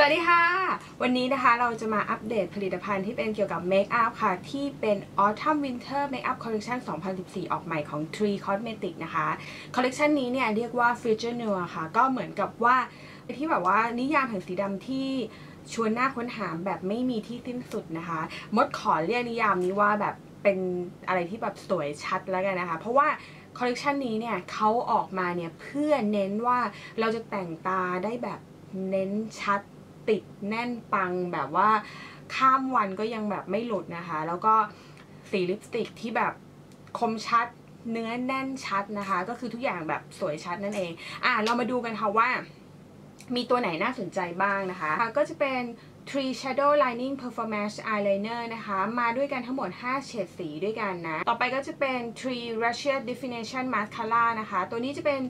สวัสดีค่ะ วันนี้นะคะเราจะมาอัปเดตผลิตภัณฑ์ที่เป็นเกี่ยวกับเมคอัพค่ะ ที่เป็น Autumn Winter Makeup Collection 2014 ออกใหม่ของ Tree Cosmetic นะคะคอลเลกชันนี้เนี่ยเรียกว่า Future New ค่ะ ก็เหมือนกับว่าที่แบบว่านิยามแห่งสีดำที่ชวนหน้าค้นหาแบบไม่มีที่สิ้นสุดนะคะ มดขอเรียกนิยามนี้ว่าแบบเป็นอะไรที่แบบสวยชัดแล้วกันนะคะ เพราะว่าคอลเลกชันนี้เนี่ยเขาออกมาเนี่ยเพื่อเน้นว่าเราจะแต่งตาได้แบบเน้นชัด ติดแน่นปังแบบว่าข้ามวันก็ยังแบบไม่หลุดนะคะ แล้วก็สีลิปสติกที่แบบคมชัดเนื้อแน่นชัดนะคะ ก็คือทุกอย่างแบบสวยชัดนั่นเอง อะเรามาดูกันค่ะว่า มีตัวไหนน่าสนใจบ้างนะคะ ก็จะเป็น Tree Shadow Lining Performance Eyeliner นะคะ มาด้วยกันทั้งหมด 5 เฉดสีด้วยกันนะ ต่อไปก็จะเป็น Tree Russia Definition Mascara นะคะ ตัวนี้จะเป็น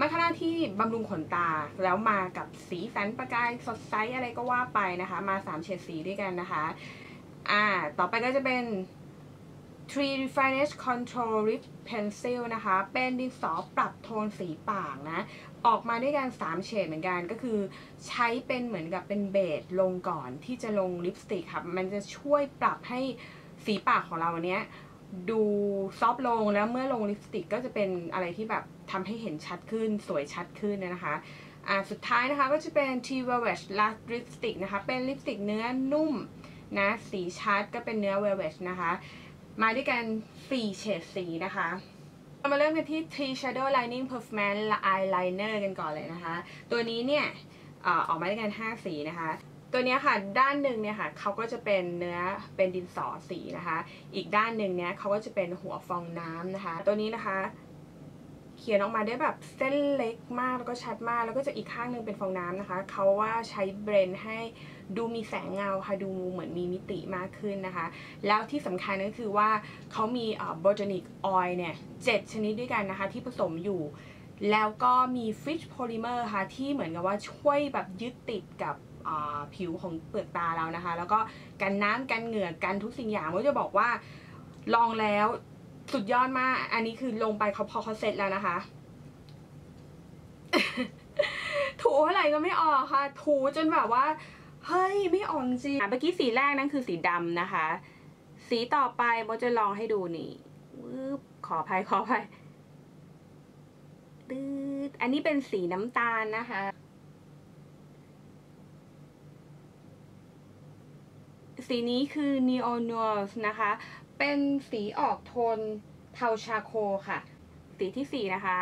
มาสคาร่าที่บำรุงขนตา แล้วมากับสีสันประกายสดใสอะไรก็ว่าไปนะคะ มา 3 เฉดสีด้วยกันนะคะ อ่า ต่อไปก็จะเป็น Tree Refinish Control Lip Pencil นะคะ เป็นดินสอปรับโทนสีปากนะ ออกมาด้วยกัน3เฉดเหมือนกันก็คือใช้เป็นเหมือนกับเป็นเบสลงก่อนที่จะลงลิปสติกค่ะมันจะช่วยปรับให้สีปากของเราเนี้ยดูซอฟลงแล้วเมื่อลงลิปสติกก็จะเป็นอะไรที่แบบทำให้เห็นชัดขึ้นสวยชัดขึ้นนะคะอ่าสุดท้ายนะคะก็จะเป็น T Velvet Last Lipstick นะคะ เป็นลิปสติกเนื้อนุ่มนะสีชัดก็เป็นเนื้อ Velvet นะคะ มาด้วยกัน4เฉดสีนะคะ เรามาเริ่มกันที่ Tree Shadow Lining Performance Eyeliner กันก่อนเลยนะคะ ตัวนี้เนี่ยอออกมาด้วยกัน 5 สีนะคะ ตัวนี้ค่ะด้านหนึ่งเนี่ยค่ะเขาก็จะเป็นเนื้อเป็นดินสอสีนะคะ อีกด้านหนึ่งเนี่ยเขาก็จะเป็นหัวฟองน้ำนะคะ ตัวนี้นะคะ เขียนออกมาได้แบบเส้นเล็กมากแล้วก็ชัดมาก แล้วก็จะอีกข้างหนึ่งเป็นฟองน้ำนะคะ เขาว่าใช้เบรนให้ดูมีแสงเงาค่ะ ดูเหมือนมีมิติมากขึ้นนะคะ แล้วที่สำคัญก็คือว่าเขามีเอ่อ botanic oil เนี่ยเจ็ดชนิดด้วยกันนะคะ ที่ผสมอยู่ แล้วก็มี fish polymer ค่ะ ที่เหมือนกับว่าช่วยแบบยึดติดกับผิวของเปลือกตาเรานะคะ แล้วก็กันน้ำกันเหงื่อกันทุกสิ่งอย่างก็จะบอกว่าลองแล้ว สุดยอดมาก อันนี้คือลงไปเขาพอเขาเสร็จแล้วนะคะ ถูเท่าไหร่ก็ไม่ออกค่ะ ถูจนแบบว่า เฮ้ยไม่ออกจริงอะเมื่อกี้สีแรกนั่นคือสีดำนะคะ สีต่อไปโบจะลองให้ดูนี่วืบขออภัยขออภัยตืดอันนี้เป็นสีน้ำตาลนะคะ สีนี้คือ Neo n u a n c e นะคะ เป็นสีออกโทนเทาชาโคค่ะ สีที่สี่นะคะ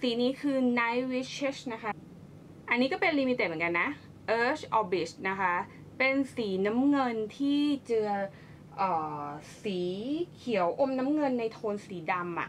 สีนี้คือ Night Wishes นะคะ อันนี้ก็เป็นลิมิเต็ดเหมือนกันนะ Earth Orbit นะคะ เป็นสีน้ำเงินที่เจือเอ่อสีเขียวอมน้ำเงินในโทนสีดำอะ่ะ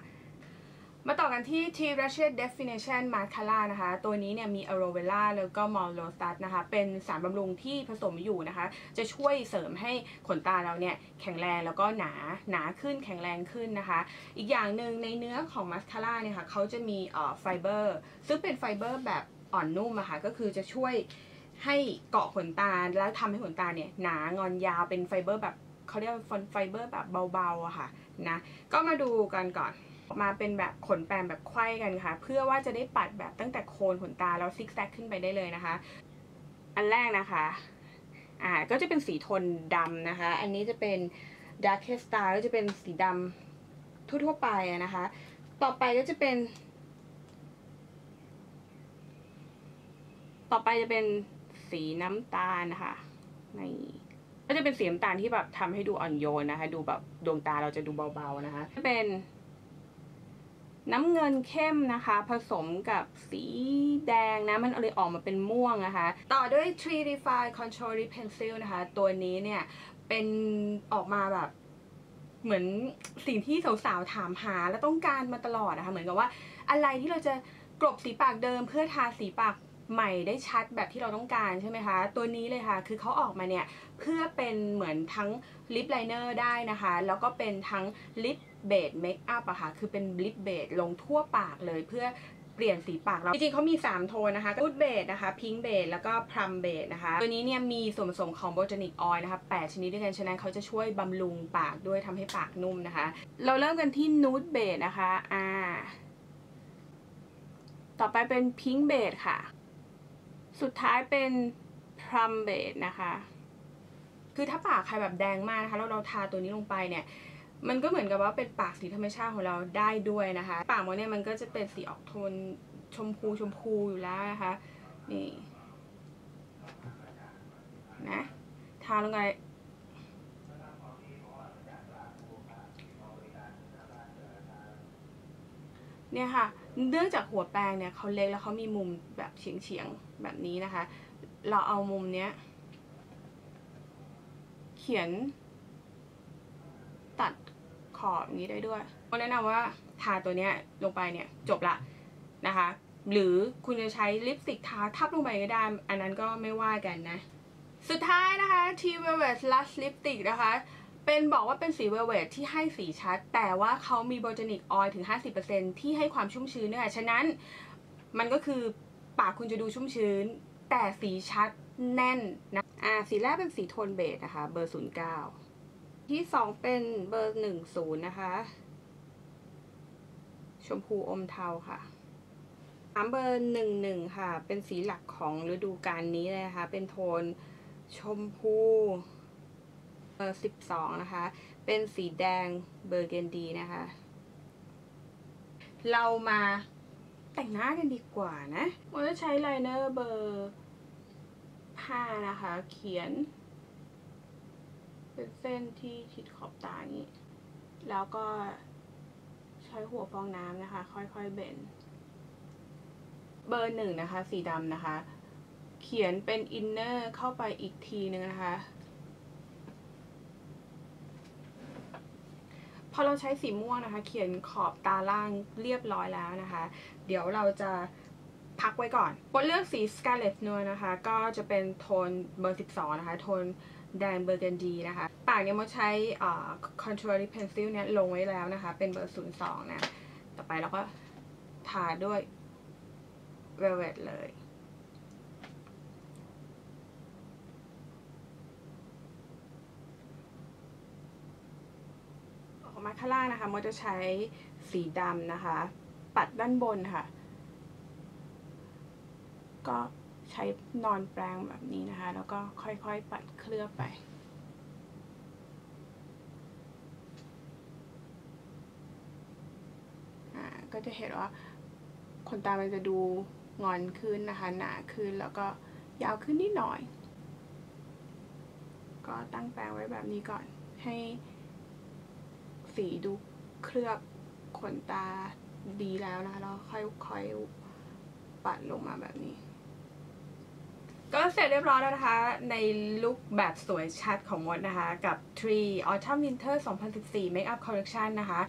มาต่อกันที่ T r a c h e t Definition Mascara นะคะ ตัวนี้เนี่ยมี Aloe Vera แล้วก็ m o l o s t a s นะคะ เป็นสารบำรุงที่ผสมอยู่นะคะ จะช่วยเสริมให้ขนตาเราเนี่ยแข็งแรงแล้วก็หนาหนาขึ้นแข็งแรงขึ้นนะคะ อีกอย่างหนึ่งในเนื้อของมัสคาร่าเนี่ยค่ะเขาจะมีเอ่อไฟเบอร์ซึ่งเป็นไฟเบอร์แบบอ่อนนุ่มอะค่ะก็คือจะช่วยให้เกาะขนตาแล้วทำให้ขนตาเนี่ยหนางอนยาวเป็นไฟเบอร์แบบเขาเรียกว่าไฟเบอร์แบบเบาๆอะค่ะนะก็มาดูกันก่อนออก มาเป็นแบบขนแปมแบบไขว้กันค่ะ เพื่อว่าจะได้ปัดแบบตั้งแต่โคนขนตาแล้วซิกแซกขึ้นไปได้เลยนะคะ อันแรกนะคะอ่าก็จะเป็นสีโทนดำนะคะ อันนี้จะเป็น Dark Star ก็จะเป็นสีดำทั่วๆไปนะคะ ต่อไปก็จะเป็น ต่อไปจะเป็นสีน้ำตาลนะคะนี่ก็จะเป็นสีน้ำตาลที่แบบทำให้ดูอ่อนโยนนะคะ ดูแบบดวงตาเราจะดูเบาๆนะคะจะเป็น น้ำเงินเข้มนะคะ ผสมกับสีแดงนะ มันเลยออกมาเป็นม่วงนะคะ ต่อด้วย Tree Define Control Lip Pencil นะคะ ตัวนี้เนี่ย เป็นออกมาแบบเหมือนสิ่งที่สาวๆถามหาและต้องการมาตลอดนะคะ เหมือนกับว่าอะไรที่เราจะกลบสีปากเดิมเพื่อทาสีปาก ใหม่ได้ชัดแบบที่เราต้องการใช่ไหมคะ ตัวนี้เลยค่ะ คือเขาออกมาเนี่ย เพื่อเป็นเหมือนทั้งลิปไลเนอร์ได้นะคะ แล้วก็เป็นทั้งลิปเบสเมคอัพอะค่ะ คือเป็นลิปเบสลงทั่วปากเลยเพื่อเปลี่ยนสีปากเรา จริงๆเขามี 3 โทนนะคะกูดเบสนะคะ พิงเบสแล้วก็พรัมเบสนะคะ ตัวนี้เนี่ยมีส่วนผสมของโบ t านิกออยล์นะคะ 8 ชนิดด้วยกัน ฉะนั้นเขาจะช่วยบำรุงปากด้วยทำให้ปากนุ่มนะคะ เราเริ่มกันที่นูดเบสนะคะ อ่า ต่อไปเป็นพิงเบดค่ะ สุดท้ายเป็นพรัมเบดนะคะ คือถ้าปากใครแบบแดงมากนะคะแล้วเราทาตัวนี้ลงไปเนี่ย มันก็เหมือนกับว่าเป็นปากสีธรรมชาติของเราได้ด้วยนะคะ ปากมดเนี่ยมันก็จะเป็นสีออกโทนชมพูชมพูอยู่แล้วนะคะ นี่นะทาลงไปเนี่ยค่ะ เนื่องจากหัวแปรงเนี่ยเขาเล็กแล้วเขามีมุมแบบเฉียงๆแบบนี้นะคะ เราเอามุมเนี้ยเขียนตัดขอบอย่างนี้ได้ด้วยก็แนะนำว่าทาตัวเนี้ยลงไปเนี่ยจบละนะคะ หรือคุณจะใช้ลิปสติกทาทับลงไปก็ได้ อันนั้นก็ไม่ว่ากันนะ สุดท้ายนะคะ T Velvet Lush Lipstick นะคะ เป็นบอกว่าเป็นสีเวลเวทที่ให้สีชัด แต่ว่าเขามีโบรนิกออยล์ถึง 50%ที่ให้ความชุ่มชื้นเนี่ยฉะนั้นมันก็คือปากคุณจะดูชุ่มชื้น แต่สีชัดแน่นนะอ่าสีแรกเป็นสีโทนเบจนะคะ เบอร์ 09 ที่สองเป็นเบอร์ 10 นะคะ ชมพูอมเทาค่ะสามเบอร์11ค่ะ เป็นสีหลักของฤดูกาลนี้เลยนะคะ เป็นโทนชมพู เบอร์สิบสองนะคะ เป็นสีแดงเบอร์เกนดีนะคะ เรามาแต่งหน้ากันดีกว่านะมันจะใช้ไลเนอร์เบอร์ห้านะคะ เขียน เป็นเส้นที่ชิดขอบตานี้ แล้วก็ใช้หัวฟองน้ำนะคะ ค่อยๆเบนเบอร์หนึ่งนะคะ สีดำนะคะ เขียนเป็นอินเนอร์เข้าไปอีกทีนึงนะคะ พอเราใช้สีม่วงนะคะ เขียนขอบตาล่างเรียบร้อยแล้วนะคะ เดี๋ยวเราจะพักไว้ก่อนบนเลือกสี Scarlet นัวนะคะ ก็จะเป็นโทนเบอร์ 12 นะคะ โทนแดงเบอร์เกนดีนะคะ ปากเนี่ยมาใช้ contour lip pencil เนี่ยลงไว้แล้วนะคะ เป็นเบอร์ 02 นะ ต่อไปเราก็ทาด้วย velvet เลย ออก มาข้างล่างนะคะมดจะใช้สีดำนะคะ ปัดด้านบนค่ะ ก็ใช้นอนแปรงแบบนี้นะคะ แล้วก็ค่อยๆปัดเคลือบไปก็จะเห็นว่าขนตามันจะดูงอนขึ้นนะคะ หนาขึ้นแล้วก็ยาวขึ้นนิดหน่อย ก็ตั้งแปรงไว้แบบนี้ก่อนให้ สีดูเคลือบขนตาดีแล้วนะคะแล้วค่อยๆปัดลงมาแบบนี้ ก็เสร็จเรียบร้อยแล้วนะคะ ในลุคแบบสวยชัดของมดนะคะ กับ Tree Autumn Winter 2014 Makeup Collection นะคะ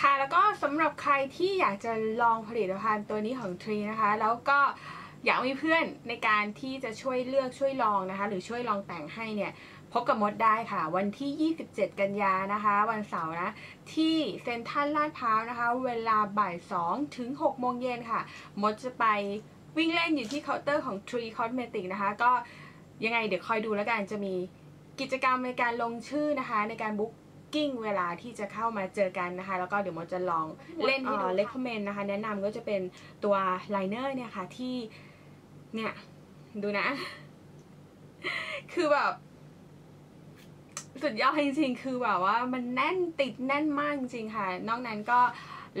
ค่ะแล้วก็สำหรับใครที่อยากจะลองผลิตภัณฑ์ตัวนี้ของ Tree นะคะ แล้วก็อยากมีเพื่อนในการที่จะช่วยเลือกช่วยลองนะคะ หรือช่วยลองแต่งให้เนี่ยพบกับมดได้ค่ะ วันที่ 27 กันยานะคะ วันเสาร์นะ ที่เซ็นทรัลลาดพร้าวนะคะ เวลาบ่าย2ถึง6โมงเย็นค่ะ มดจะไปวิ่งเล่นอยู่ที่เคาน์เตอร์ของ Tree Cosmetic นะคะ ก็ยังไงเดี๋ยวคอยดูแล้วกันจะมีกิจกรรมในการลงชื่อนะคะ ในการบุ๊กกิ้งเวลาที่จะเข้ามาเจอกันนะคะ แล้วก็เดี๋ยวมดจะลองเล่นให้ดูเลคคอมเมนต์นะคะ แนะนำก็จะเป็นตัวไลเนอร์เนี่ยค่ะที่เนี่ย ดูนะ คือแบบ สุดยอดจริงๆ คือแบบว่ามันแน่นติดแน่นมากจริงค่ะ นอกนั้นก็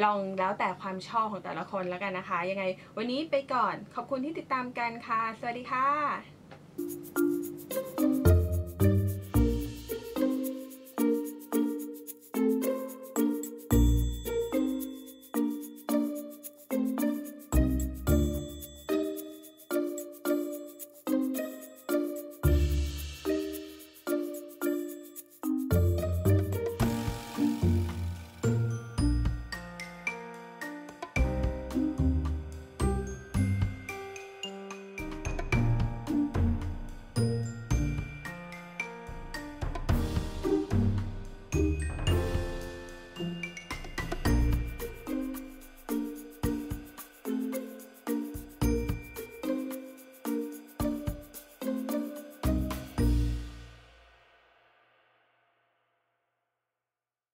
ลองแล้วแต่ความชอบของแต่ละคนแล้วกันนะคะ ยังไงวันนี้ไปก่อนขอบคุณที่ติดตามกันค่ะ สวัสดีค่ะ